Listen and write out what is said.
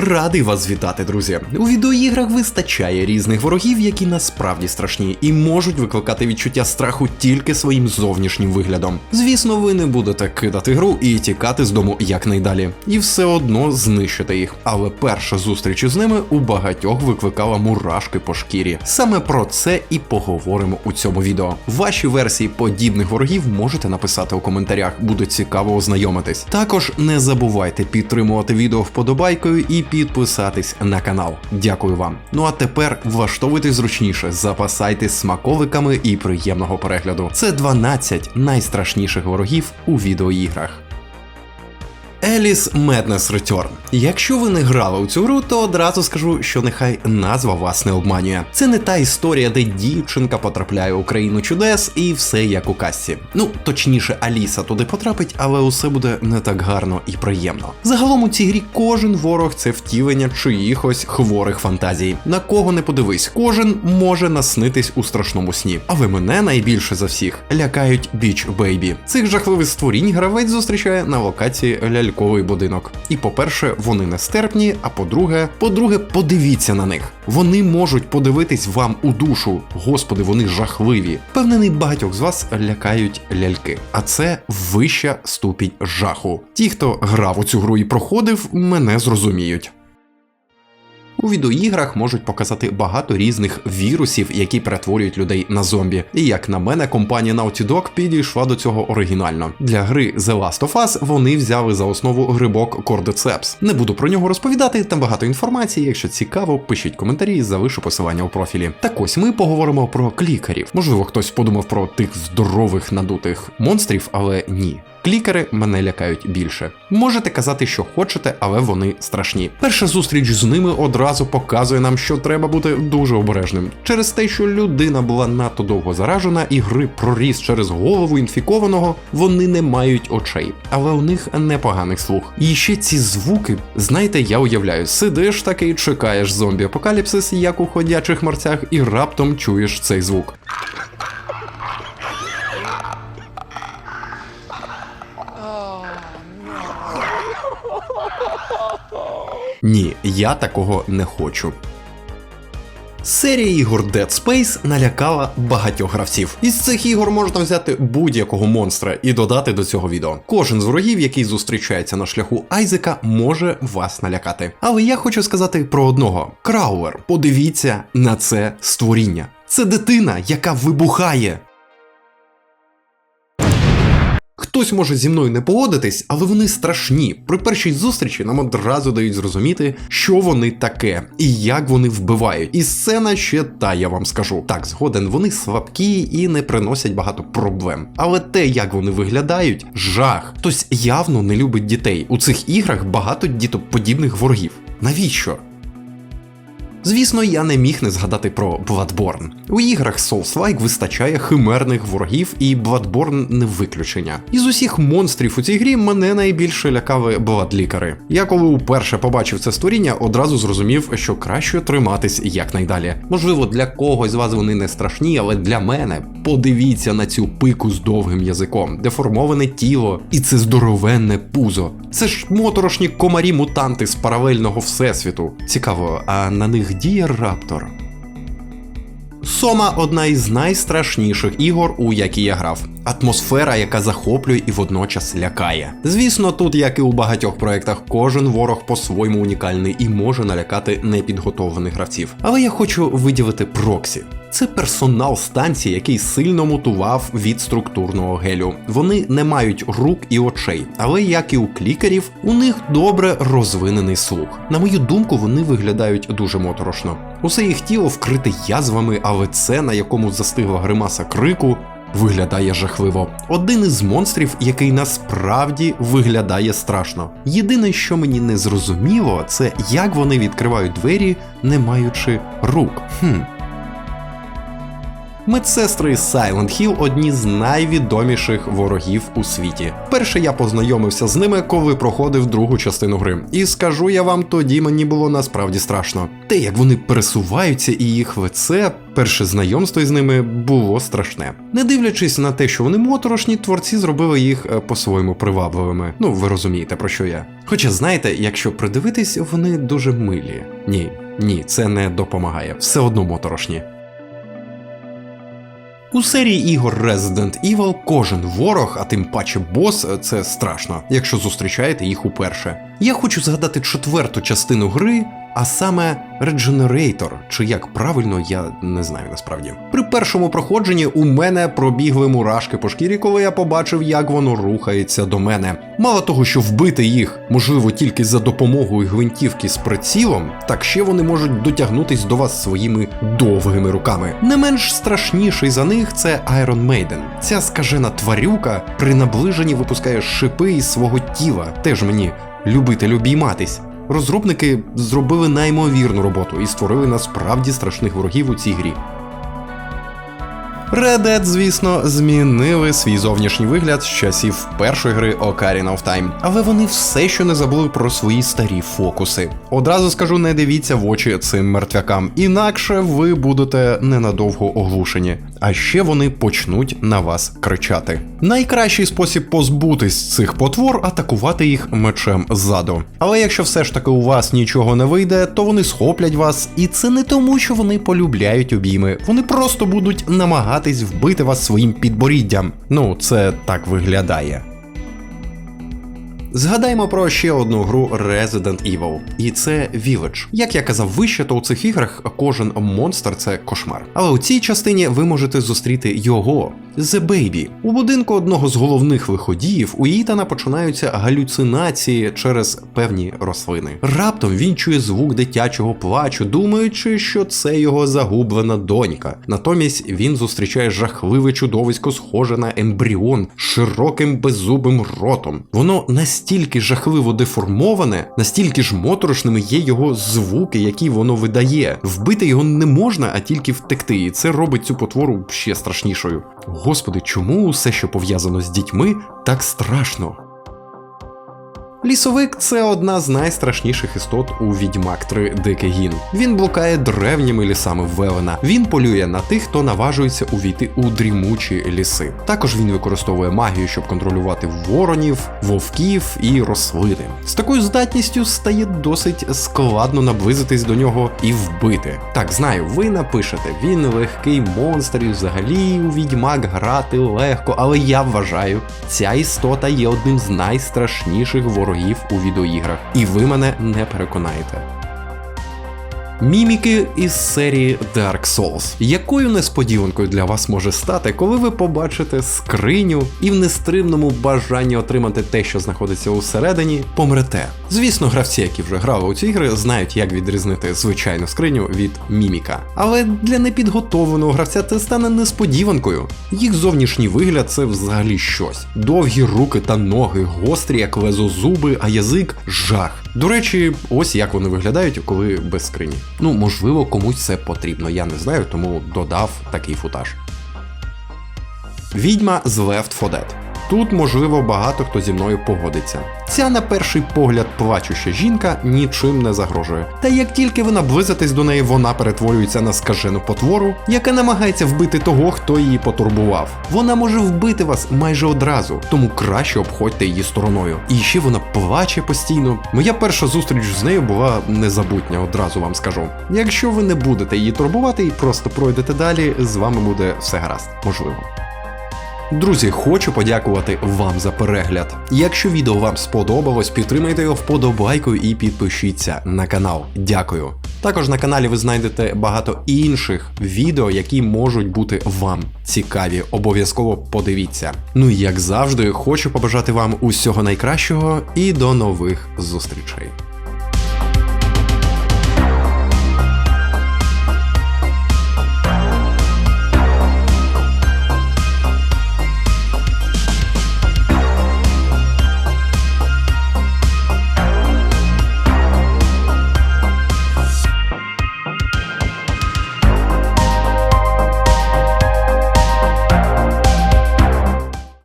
Радий вас вітати, друзі. У відеоіграх вистачає різних ворогів, які насправді страшні і можуть викликати відчуття страху тільки своїм зовнішнім виглядом. Звісно, ви не будете кидати гру і тікати з дому якнайдалі, і все одно знищити їх. Але перша зустріч із ними у багатьох викликала мурашки по шкірі. Саме про це і поговоримо у цьому відео. Ваші версії подібних ворогів можете написати у коментарях, буде цікаво ознайомитись. Також не забувайте підтримувати відео вподобайкою і підписатись на канал. Дякую вам. Ну а тепер влаштовуйтесь зручніше, запасайтесь смаковиками і приємного перегляду. Це 12 найстрашніших ворогів у відеоіграх. Еліс Madness Return. Якщо ви не грали у цю гру, то одразу скажу, що нехай назва вас не обманює. Це не та історія, де дівчинка потрапляє у країну чудес і все як у казці. Ну точніше, Аліса туди потрапить, але усе буде не так гарно і приємно. Загалом у цій грі кожен ворог це втілення чиїхось хворих фантазій. На кого не подивись, кожен може наснитись у страшному сні. Але мене найбільше за всіх лякають Біч Бейбі. Цих жахливих створінь гравець зустрічає на локації ляльковий будинок. І по-перше, вони нестерпні. А по-друге, по-друге, подивіться на них. Вони можуть подивитись вам у душу. Господи, вони жахливі. Певнений багатьох з вас лякають ляльки. А це вища ступінь жаху. Ті, хто грав у цю гру і проходив, мене зрозуміють. У відеоіграх можуть показати багато різних вірусів, які перетворюють людей на зомбі. І як на мене, компанія Naughty Dog підійшла до цього оригінально. Для гри The Last of Us вони взяли за основу грибок Cordyceps. Не буду про нього розповідати, там багато інформації. Якщо цікаво, пишіть коментарі, залишу посилання у профілі. Так ось ми поговоримо про клікерів. Можливо, хтось подумав про тих здорових надутих монстрів, але ні. Клікери мене лякають більше. Можете казати, що хочете, але вони страшні. Перша зустріч з ними одразу показує нам, що треба бути дуже обережним. Через те, що людина була надто довго заражена і гри проріс через голову інфікованого, вони не мають очей, але у них непоганий слух. І ще ці звуки, знаєте, я уявляю, сидиш таки, чекаєш зомбі-апокаліпсис, як у ходячих мерцях, і раптом чуєш цей звук. Ні, я такого не хочу. Серія ігор Dead Space налякала багатьох гравців. Із цих ігор можна взяти будь-якого монстра і додати до цього відео. Кожен з ворогів, який зустрічається на шляху Айзека, може вас налякати. Але я хочу сказати про одного: Краулер. Подивіться на це створіння. Це дитина, яка вибухає. Хтось може зі мною не погодитись, але вони страшні. При першій зустрічі нам одразу дають зрозуміти, що вони таке і як вони вбивають. І сцена ще та я вам скажу. Так, згоден, вони слабкі і не приносять багато проблем. Але те, як вони виглядають, жах. Хтось явно не любить дітей. У цих іграх багато дітоподібних ворогів. Навіщо? Звісно, я не міг не згадати про Bloodborne. У іграх Souls-like вистачає химерних ворогів, і Bloodborne не виключення. Із усіх монстрів у цій грі мене найбільше лякали Бладлікари. Я коли уперше побачив це створіння, одразу зрозумів, що краще триматись якнайдалі. Можливо, для когось з вас вони не страшні, але для мене подивіться на цю пику з довгим язиком, деформоване тіло і це здоровенне пузо. Це ж моторошні комарі-мутанти з паралельного всесвіту. Цікаво, а на них діє раптор. Сома одна із найстрашніших ігор, у які я грав. Атмосфера, яка захоплює і водночас лякає. Звісно, тут, як і у багатьох проєктах, кожен ворог по-своєму унікальний і може налякати непідготовлених гравців. Але я хочу виділити проксі. Це персонал станції, який сильно мутував від структурного гелю. Вони не мають рук і очей, але як і у клікерів, у них добре розвинений слух. На мою думку, вони виглядають дуже моторошно. Усе їх тіло вкрите язвами, але це, на якому застигла гримаса крику, виглядає жахливо. Один із монстрів, який насправді виглядає страшно. Єдине, що мені не зрозуміло, це як вони відкривають двері, не маючи рук. Хм. Медсестри з Silent Hill одні з найвідоміших ворогів у світі. Перше я познайомився з ними, коли проходив другу частину гри. І скажу я вам, тоді мені було насправді страшно. Те, як вони пересуваються і їх лице, перше знайомство із ними було страшне. Не дивлячись на те, що вони моторошні, творці зробили їх е, по-своєму привабливими. Ну, ви розумієте про що я. Хоча знаєте, якщо придивитись, вони дуже милі. Ні, ні, це не допомагає. Все одно моторошні. У серії ігор Resident Evil кожен ворог, а тим паче бос, це страшно, якщо зустрічаєте їх уперше. Я хочу згадати четверту частину гри, а саме Regenerator, чи як правильно, я не знаю насправді. При першому проходженні у мене пробігли мурашки по шкірі, коли я побачив, як воно рухається до мене. Мало того, що вбити їх можливо тільки за допомогою гвинтівки з прицілом, так ще вони можуть дотягнутись до вас своїми довгими руками. Не менш страшніший за них це Iron Maiden. Ця скажена тварюка при наближенні випускає шипи із свого тіла. Теж мені любитель обійматись. Розробники зробили неймовірну роботу і створили насправді страшних ворогів у цій грі. Red Dead, звісно, змінили свій зовнішній вигляд з часів першої гри Ocarina of Time, але вони все ще не забули про свої старі фокуси. Одразу скажу, не дивіться в очі цим мертвякам, інакше ви будете ненадовго оглушені. А ще вони почнуть на вас кричати. Найкращий спосіб позбутись цих потвор атакувати їх мечем ззаду. Але якщо все ж таки у вас нічого не вийде, то вони схоплять вас, і це не тому, що вони полюбляють обійми. Вони просто будуть намагатись вбити вас своїм підборіддям. Ну, це так виглядає. Згадаємо про ще одну гру Resident Evil, і це Village. Як я казав вище, то у цих іграх кожен монстр це кошмар. Але у цій частині ви можете зустріти його. The Baby. У будинку одного з головних виходіїв у Ітана починаються галюцинації через певні рослини. Раптом він чує звук дитячого плачу, думаючи, що це його загублена донька. Натомість він зустрічає жахливе чудовисько, схоже на ембріон з широким беззубим ротом. Воно настільки жахливо деформоване, настільки ж моторошними є його звуки, які воно видає. Вбити його не можна, а тільки втекти. І це робить цю потвору ще страшнішою. Господи, чому усе, що пов'язано з дітьми, так страшно? Лісовик це одна з найстрашніших істот у Відьмак 3 Дикий Гін. Він блукає древніми лісами Велена. Він полює на тих, хто наважується увійти у дрімучі ліси. Також він використовує магію, щоб контролювати воронів, вовків і рослини. З такою здатністю стає досить складно наблизитись до нього і вбити. Так, знаю, ви напишете, він легкий монстр і взагалі у відьмак грати легко, але я вважаю, ця істота є одним з найстрашніших ворогів у відеоіграх, і ви мене не переконаєте. Міміки із серії Dark Souls. Якою несподіванкою для вас може стати, коли ви побачите скриню і в нестримному бажанні отримати те, що знаходиться усередині, помрете? Звісно, гравці, які вже грали у ці ігри, знають, як відрізнити звичайну скриню від міміка. Але для непідготовленого гравця це стане несподіванкою. Їх зовнішній вигляд це взагалі щось. Довгі руки та ноги, гострі, як лезо зуби, а язик жах. До речі, ось як вони виглядають, коли без скрині. Ну, можливо, комусь це потрібно, я не знаю, тому додав такий футаж. Відьма з Left 4 Dead. Тут, можливо, багато хто зі мною погодиться. Ця, на перший погляд, плачуща жінка нічим не загрожує. Та як тільки ви наблизитесь до неї, вона перетворюється на скажену потвору, яка намагається вбити того, хто її потурбував. Вона може вбити вас майже одразу, тому краще обходьте її стороною. І ще вона плаче постійно. Моя перша зустріч з нею була незабутня, одразу вам скажу. Якщо ви не будете її турбувати і просто пройдете далі, з вами буде все гаразд, можливо. Друзі, хочу подякувати вам за перегляд. Якщо відео вам сподобалось, підтримайте його вподобайкою і підпишіться на канал. Дякую. Також на каналі ви знайдете багато інших відео, які можуть бути вам цікаві. Обов'язково подивіться. Ну і як завжди, хочу побажати вам усього найкращого і до нових зустрічей.